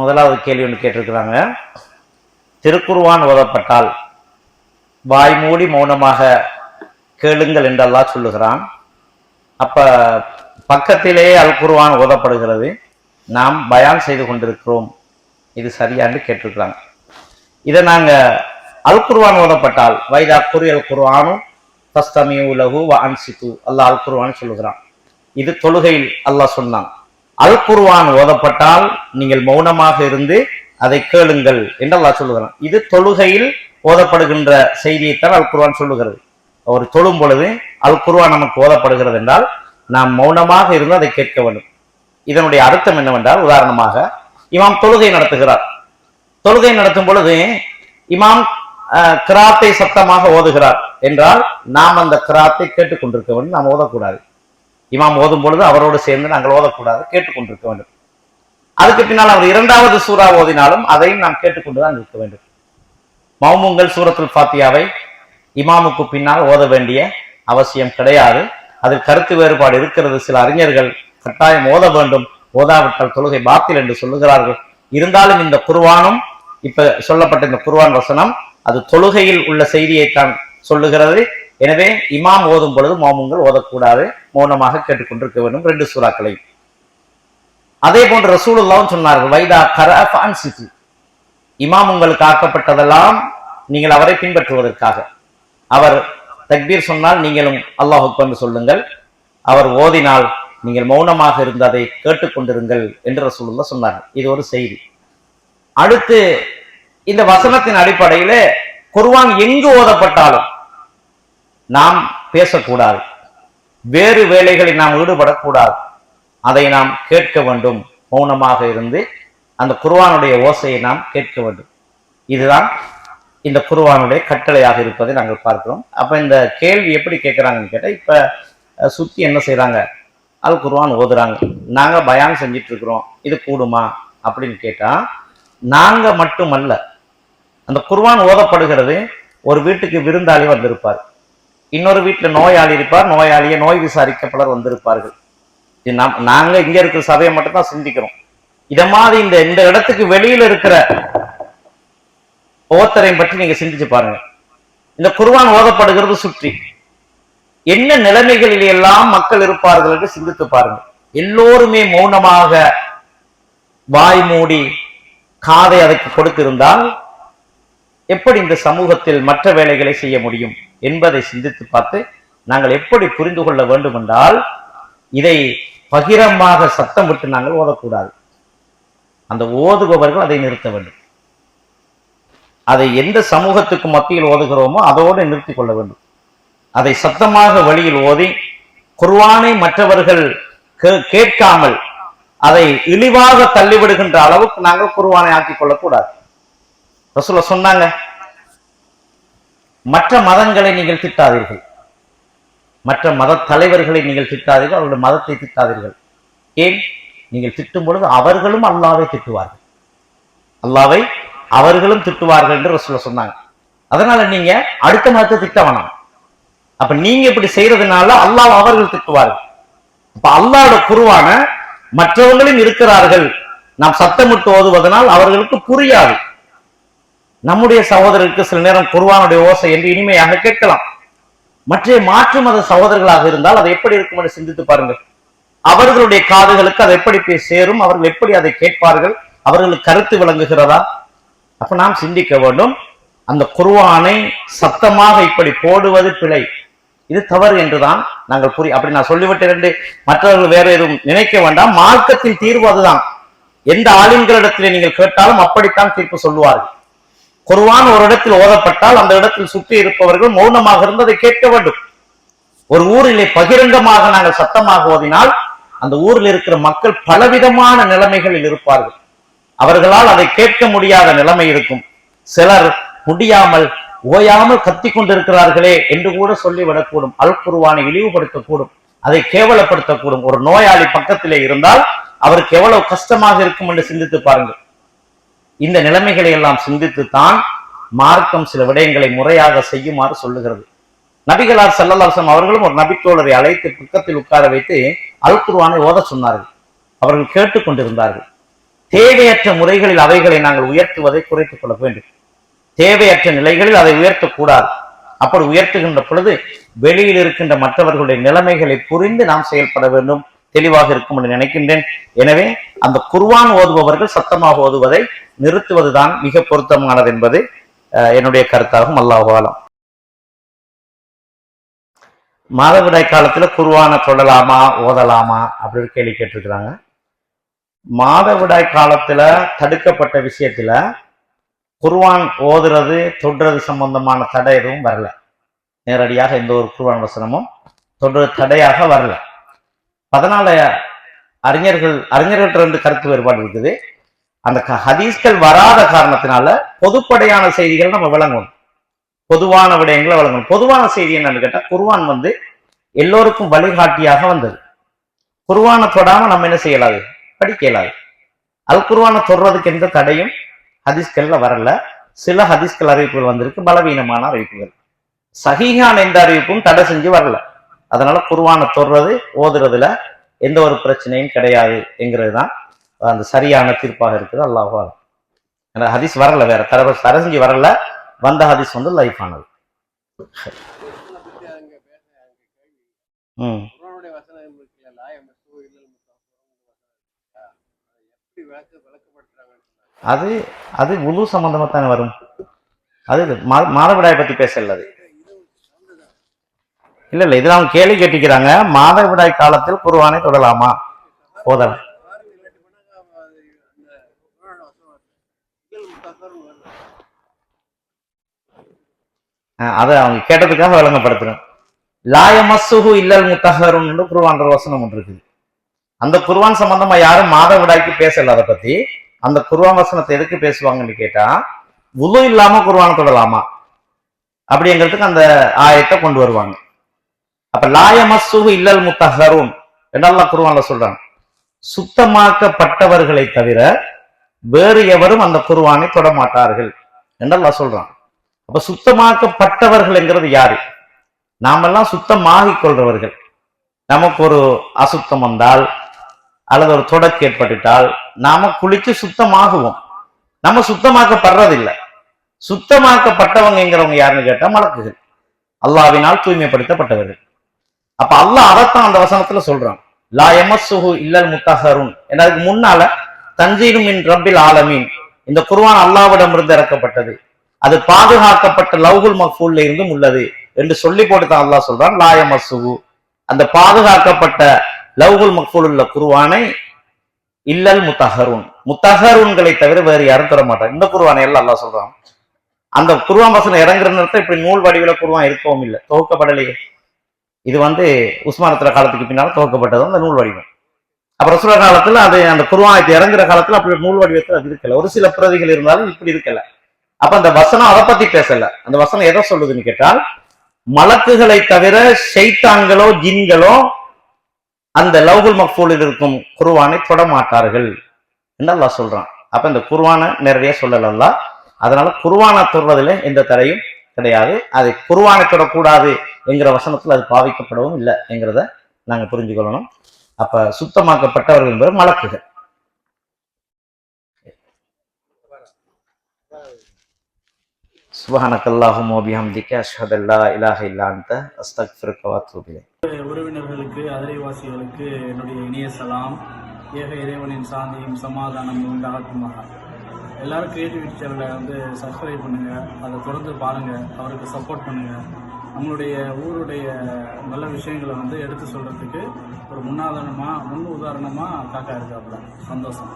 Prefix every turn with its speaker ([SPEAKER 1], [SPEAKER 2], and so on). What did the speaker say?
[SPEAKER 1] முதலாவது கேள்வி ஒன்று கேட்டிருக்கிறாங்க. திருக்குருவான் ஓதப்பட்டால் வாய் மூடி மௌனமாக கேளுங்கள் என்றெல்லாம் சொல்லுகிறான். அப்ப பக்கத்திலேயே அல் குருவான் ஓதப்படுகிறது. நாம் பயான் செய்து கொண்டிருக்கிறோம். இது சரியான்னு கேட்டிருக்கிறாங்க. இதை நாங்க அல் குருவான் ஓதப்பட்டால் வைதா அல் குருவானும் தஸ்தமி உலகு வ அன்சித்து அல்லாஹ் அல் குர்ஆன் சொல்லுகிறான். இது தொழுகையில் அல்லாஹ் சொன்னான். அல் குர்வான் ஓதப்பட்டால் நீங்கள் மௌனமாக இருந்து அதை கேளுங்கள் என்று அல்லாஹ் சொல்லுகிறான். இது தொழுகையில் ஓதப்படுகின்ற செய்தியைத்தான் அல் குர்வான் சொல்லுகிறது. அவர் தொழும் பொழுது அல் குர்வான் நமக்கு ஓதப்படுகிறது என்றால் நாம் மௌனமாக இருந்து அதை கேட்க வேண்டும். இதனுடைய அர்த்தம் என்னவென்றால் உதாரணமாக இமாம் தொழுகை நடத்துகிறார். தொழுகை நடத்தும் பொழுது இமாம் கிராத்தை சத்தமாக ஓதுகிறார். என்றால் நாம் அந்த கிராத்தை கேட்டுக்கொண்டிருக்க வேண்டும் நாம் ஓதக்கூடாது. இமாம் ஓதும் பொழுது அவரோடு சேர்ந்து நாங்கள் ஓதக்கூடாது கேட்டுக்கொண்டிருக்க வேண்டும். அதுக்கு பின்னால் அவர் இரண்டாவது சூறா ஓதினாலும் அதையும் நாம் கேட்டுக்கொண்டுதான் இருக்க வேண்டும். மௌமுங்கள் சூரத்துல் ஃபாத்தியாவை இமாமுக்கு பின்னால் ஓத வேண்டிய அவசியம் கிடையாது. அதில் கருத்து வேறுபாடு இருக்கிறது. சில அறிஞர்கள் கட்டாயம் ஓத வேண்டும். ஓதாவிட்டால் தொழுகை பாத்தில் என்று சொல்லுகிறார்கள். இருந்தாலும் இந்த குர்வானும் இப்ப சொல்லப்பட்ட இந்த குர்வான் வசனம் அது தொழுகையில் உள்ள செய்தியைத்தான் சொல்லுகிறது. எனவே இமாம் ஓதும் பொழுது மோமுங்கள் ஓதக்கூடாது மௌனமாக கேட்டுக்கொண்டிருக்க வேண்டும். ரெண்டு சூறாக்களையும். அதே போன்று ரசூலுல்லாவும் சொன்னார்கள் வைதா கரஃபான் சித்து இமாம் உங்களுக்கு ஆக்கப்பட்டதெல்லாம் நீங்கள் அவரை பின்பற்றுவதற்காக. அவர் தக்பீர் சொன்னால் நீங்களும் அல்லாஹ் என்று சொல்லுங்கள். அவர் ஓதினால் நீங்கள் மௌனமாக இருந்து அதை கேட்டுக்கொண்டிருங்கள் என்று ரசூலுல்லா சொன்னார்கள். இது ஒரு செய்தி. அடுத்து இந்த வசனத்தின் அடிப்படையிலே குர்வான் எங்கு ஓதப்பட்டாலும் நாம் பேசக்கூடாது. வேறு வேலைகளில் நாம் ஈடுபடக்கூடாது. அதை நாம் கேட்க வேண்டும். மௌனமாக இருந்து அந்த குருவானுடைய ஓசையை நாம் கேட்க வேண்டும். இதுதான் இந்த குருவானுடைய கட்டளையாக இருப்பதை நாங்கள் பார்க்கிறோம். அப்போ இந்த கேள்வி எப்படி கேட்குறாங்கன்னு கேட்டால் இப்போ சுற்றி என்ன செய்கிறாங்க அது குருவான் ஓதுறாங்க. நாங்கள் பயான் செஞ்சிட்டு இருக்கிறோம் இது கூடுமா? அப்படின்னு கேட்டால் நாங்கள் மட்டுமல்ல. அந்த குருவான் ஓதப்படுகிறது ஒரு வீட்டுக்கு விருந்தாளி வந்திருப்பார். இன்னொரு வீட்டுல நோயாளி இருப்பார். நோயாளியை நோய் விசாரிக்க பலர் வந்திருப்பார்கள். இது நாம் நாங்க இங்க இருக்கிற சபையை மட்டும் தான் சிந்திக்கிறோம். இத மாதிரி இந்த இந்த இடத்துக்கு வெளியில இருக்கிற ஒவ்வொருத்தரையும் பற்றி நீங்க சிந்திச்சு பாருங்க. இந்த குர்வான் ஓதப்படுகிறது சுற்றி. என்ன நிலைமைகளில் எல்லாம் மக்கள் இருப்பார்கள் என்று சிந்தித்து பாருங்க. எல்லோருமே மௌனமாக வாய் மூடி காதை அதற்கு கொடுத்திருந்தால் எப்படி இந்த சமூகத்தில் மற்ற வேலைகளை செய்ய முடியும்? என்பதை சிந்தித்து பார்த்து நாங்கள் எப்படி புரிந்து கொள்ள வேண்டும் என்றால் இதை பகிரமாக சத்தம் விட்டு நாங்கள் ஓதக்கூடாது. அந்த ஓதுபவர்கள் அதை நிறுத்த வேண்டும். அதை எந்த சமூகத்துக்கு மத்தியில் ஓதுகிறோமோ அதோடு நிறுத்திக் கொள்ள வேண்டும். அதை சத்தமாக வழியில் ஓதி குர்வானை மற்றவர்கள் கே- கேட்காமல் அதை இழிவாக தள்ளிவிடுகின்ற அளவுக்கு நாங்கள் குர்ஆனை ஆக்கிக் கொள்ளக்கூடாது. ரசூல சொன்னாங்க மற்ற மதங்களை நீங்கள் திட்டாதீர்கள். மற்ற மத தலைவர்களை நீங்கள் திட்டாதீர்கள் அவர்களுடைய மதத்தை திட்டாதீர்கள். ஏன்? நீங்கள் திட்டும் பொழுது அவர்களும் அல்லாவை திட்டுவார்கள். அல்லாவை அவர்களும் திட்டுவார்கள் என்று ரசூல சொன்னாங்க. அதனால நீங்க அடுத்த மதத்தை திட்ட வேணாம். அப்ப நீங்க இப்படி செய்யறதுனால அல்லாஹ் அவர்கள் திட்டுவார்கள். அப்ப அல்லாவோட குருவான மற்றவர்களும் இருக்கிறார்கள். நாம் சத்தமிட்டு ஓதுவதனால் அவர்களுக்கு புரியாது. நம்முடைய சகோதரருக்கு சில நேரம் குருவானுடைய ஓசை என்று இனிமையாக கேட்கலாம். மற்ற மாற்று மத சகோதரர்களாக இருந்தால் அது எப்படி இருக்கும் என்று சிந்தித்து பாருங்கள். அவர்களுடைய காதுகளுக்கு அது எப்படி போய் சேரும்? அவர்கள் எப்படி அதை கேட்பார்கள்? அவர்களுக்கு கருத்து விளங்குகிறதா? அப்ப நாம் சிந்திக்க வேண்டும். அந்த குருவானை சத்தமாக இப்படி போடுவது பிழை. இது தவறு என்றுதான் நாங்கள் புரி அப்படி நான் சொல்லிவிட்டேன் என்று மற்றவர்கள் வேற எதுவும் நினைக்க வேண்டாம். மார்க்கத்தின் தீர்வு அதுதான். எந்த ஆளுங்களிடத்திலே நீங்கள் கேட்டாலும் அப்படித்தான் தீர்ப்பு சொல்லுவார்கள். குர்வான் ஒரு இடத்தில் ஓதப்பட்டால் அந்த இடத்தில் சுற்றி இருப்பவர்கள் மௌனமாக இருந்ததை அதை கேட்க வேண்டும். ஒரு ஊரிலே பகிரங்கமாக நாங்கள் சத்தமாக ஓதினால் அந்த ஊரில் இருக்கிற மக்கள் பலவிதமான நிலைமைகளில் இருப்பார்கள். அவர்களால் அதை கேட்க முடியாத நிலைமை இருக்கும். சிலர் முடியாமல் ஓயாமல் கத்தி கொண்டிருக்கிறார்களே என்று கூட சொல்லிவிடக்கூடும். அல் குருவானை இழிவுபடுத்தக்கூடும். அதை கேவலப்படுத்தக்கூடும். ஒரு நோயாளி பக்கத்திலே இருந்தால் அவருக்கு எவ்வளவு கஷ்டமாக இருக்கும் என்று சிந்தித்து பாருங்கள். இந்த நிலைமைகளை எல்லாம் சிந்தித்து தான் மார்க்கம் சில விடயங்களை முறையாக செய்யுமாறு சொல்லுகிறது. நபிகளார் செல்லலாசம் அவர்களும் ஒரு நபித்தோழரை அழைத்து பக்கத்தில் உட்கார வைத்து அல் குர்ஆனை ஓத சொன்னார்கள். அவர்கள் கேட்டுக்கொண்டிருந்தார்கள் தேவையற்ற முறைகளில் அவைகளை நாங்கள் உயர்த்துவதை குறைத்துக் கொள்ள வேண்டும். தேவையற்ற நிலைகளில் அதை உயர்த்தக்கூடாது. அப்படி உயர்த்துகின்ற பொழுது வெளியில் இருக்கின்ற மற்றவர்களுடைய நிலைமைகளை புரிந்து நாம் செயல்பட வேண்டும். தெளிவாக இருக்கும் என்று நினைக்கின்றேன். எனவே அந்த குர்வான் ஓதுபவர்கள் சத்தமாக ஓதுவதை நிறுத்துவதுதான் மிக பொருத்தமானது என்பது என்னுடைய கருத்தாகும். அல்லாஹாலம் மாதவிடாய் காலத்துல குருவான தொடலாமா ஓதலாமா அப்படின்னு கேள்வி கேட்டிருக்கிறாங்க. மாதவிடாய் காலத்துல தடுக்கப்பட்ட விஷயத்துல குர்வான் ஓதுறது தொடுறது சம்பந்தமான தடை எதுவும் வரல. நேரடியாக எந்த ஒரு குர்வான் வசனமும் தொடுறது தடையாக வரல. அதனால அறிஞர்கள் அறிஞர்கள்ட்ட ரெண்டு கருத்து வேறுபாடு இருக்குது. அந்த க- ஹதீஸ்கள் வராத காரணத்தினால பொதுப்படையான செய்திகள் நம்ம விளங்கணும். பொதுவான விடயங்களை வழங்கணும் பொதுவான செய்தி என்னன்னு கேட்டால் குர்வான் வந்து எல்லோருக்கும் வழிகாட்டியாக வந்தது. குர்வானை தொடாம நம்ம என்ன செய்யலாது? படிக்க இயலாது அல் குர்வானை தொடுறதுக்கு எந்த தடையும் ஹதீஸ்கள்ல வரல. சில ஹதீஸ்கள் அறிவிப்புகள் வந்திருக்கு. பலவீனமான அறிவிப்புகள். சஹீஹான் எந்த அறிவிப்பும் தடை செஞ்சு வரல. அதனால குர்வானை தொடுறது ஓதுறதுல எந்த ஒரு பிரச்சனையும் கிடையாது என்கிறது தான் அந்த சரியான தீர்ப்பாக இருக்குது. அல்லாஹ் எனக்கு ஹதீஸ் வரல வேற. தர சரசஞ்சி வரல. வந்த ஹதீஸ் வந்து லைஃப் ஆனது. ம். அது அது உலு சம்பந்தமா தானே வரும். அது இது. மா- மாதவிடாய் பத்தி பேசல அது. இல்ல இல்ல. இதுல அவங்க கேள்வி கேட்டுக்கிறாங்க. மாதவிடாய் காலத்தில் குருவானை தொடலாமா? போதலாம்
[SPEAKER 2] பாருங்க இல்லாட்டி பண்ணாங்க அவ அது அந்த குர்ஆனோட வசனம் வருது. இல்லல் முத்தஹஹரூன் வருது.
[SPEAKER 1] அஹ் அதை அவங்க கேட்டதுக்காக விளங்கப்படுத்துறேன். லாயமசுகு இல்லல் முத்தஹரும் குருவான்ற வசனம் ஒன்று இருக்குது. அந்த குருவான் சம்பந்தமா யாரும் மாதவிடாய்க்கு பேசல அதை பத்தி. அந்த குருவான் வசனத்தை எதுக்கு பேசுவாங்கன்னு கேட்டா உது இல்லாம குருவான தொடலாமா? அப்படிங்கிறதுக்கு அந்த ஆயத்தை கொண்டு வருவாங்க. அப்ப லாயமசுகு இல்லல் முத்தகரும் என்னெல்லாம் குருவான்ல சொல்றாங்க சுத்தமாக்கப்பட்டவர்களை தவிர வேறு எவரும் அந்த குருவானை தொட மாட்டார்கள் என்றெல்லாம் சொல்றான். அப்ப சுத்தமாக்கப்பட்டவர்கள்ங்கிறது யாரு? நாமெல்லாம் சுத்தமாகிக் கொள்றவர்கள் நமக்கு ஒரு அசுத்தம் வந்தால் அல்லது ஒரு தொடக்கு ஏற்பட்டுட்டால் நாம குளிச்சு சுத்தமாகுவோம். நம்ம சுத்தமாக்கப்படுறதில்லை. சுத்தமாக்கப்பட்டவங்கிறவங்க யாருன்னு கேட்டா மலக்குகள். அல்லாவினால் தூய்மைப்படுத்தப்பட்டவர்கள். அப்ப அல்லாஹ் அதைத்தான் அந்த வசனத்துல சொல்றான். லா எமஸ்ஸுஹு இல்லல் முத்தஹருன். ஏன்னா அதுக்கு முன்னால தஞ்சீரும் மின் ரப்பில் ஆலமீன். இந்த குர்வான் அல்லாவிடம் இருந்து இறக்கப்பட்டது. அது பாதுகாக்கப்பட்ட லவ்குல் மஃபூல்ல இருந்தும் உள்ளது என்று சொல்லி போட்டு தான் அல்லாஹ் சொல்றான் லா எமஸ்ஸுஹு அந்த பாதுகாக்கப்பட்ட லவ்குல் மஃபூல் உள்ள குருவானை இல்லல் முத்தஹருன். முத்தஹருன்களை தவிர வேறு யாரும் தர மாட்டாங்க இந்த குருவானை எல்லாம் அல்லாஹ் சொல்றான். அந்த குருவான் வசனம் இறங்குற நேரத்துல இப்படி நூல் வடிவில குருவான் இருக்கவும் இல்லை. துவக்கப்படலையே இது வந்து உஸ்மானத்துல காலத்துக்கு பின்னால துவக்கப்பட்டது அந்த நூல் வடிவம். அப்புறம் ரசூல காலத்துல அது அந்த குர்ஆனத்தை இறங்குற காலத்துல அப்படி நூல் வடிவத்தில் அது இருக்கல. ஒரு சில பிரதிகள் இருந்தாலும் இப்படி இருக்கல. அப்ப அந்த வசனம் அதை பத்தி பேசல. அந்த வசனம் எதை சொல்லுதுன்னு கேட்டால் மலக்குகளை தவிர ஷைத்தான்களோ ஜின்களோ அந்த லவ்குல் மக்ஃபூலில் இருக்கும் குருவானை தொட மாட்டார்கள் என்று அல்லாஹ் சொல்றான். அப்ப இந்த குருவானை நிறைய சொல்லலல்ல அதனால குருவானை தொடுறதுல எந்த தடையும் கிடையாது. அது குருவானை தொடக்கூடாது என்கிற வசனத்தில் அது பாவிக்கப்படவும் இல்லை என்கிறத நாங்கள் புரிஞ்சுக்கொள்ளணும். அப்ப சுத்தமாக்கப்பட்டவர்கள் என்பது மலக்குகள். சுபஹானக அல்லாஹும்ம வபிஹம்திக அஷ்ஹது அல்லா இலாஹ இல்லாந்த அன்த அஸ்தக்ஃபிருக்க வ
[SPEAKER 3] உறவினர்களுக்கு அதிரைவாசிகளுக்கு என்னுடைய இனிய சலாம். ஏக இறைவனின் சாந்தியும் சமாதானமும் உண்டாகுமாக எல்லாரும் கிரியேட்டிவிட்டி சேனலை வந்து சப்ஸ்கிரைப் பண்ணுங்கள் அதை தொடர்ந்து பாருங்கள் அவருக்கு சப்போர்ட் பண்ணுங்கள் நம்மளுடைய ஊருடைய நல்ல விஷயங்களை வந்து எடுத்து சொல்கிறதுக்கு ஒரு முன்னாதாரணமாக முன் உதாரணமாக காக்கா இருக்காப்புல. சந்தோஷம்.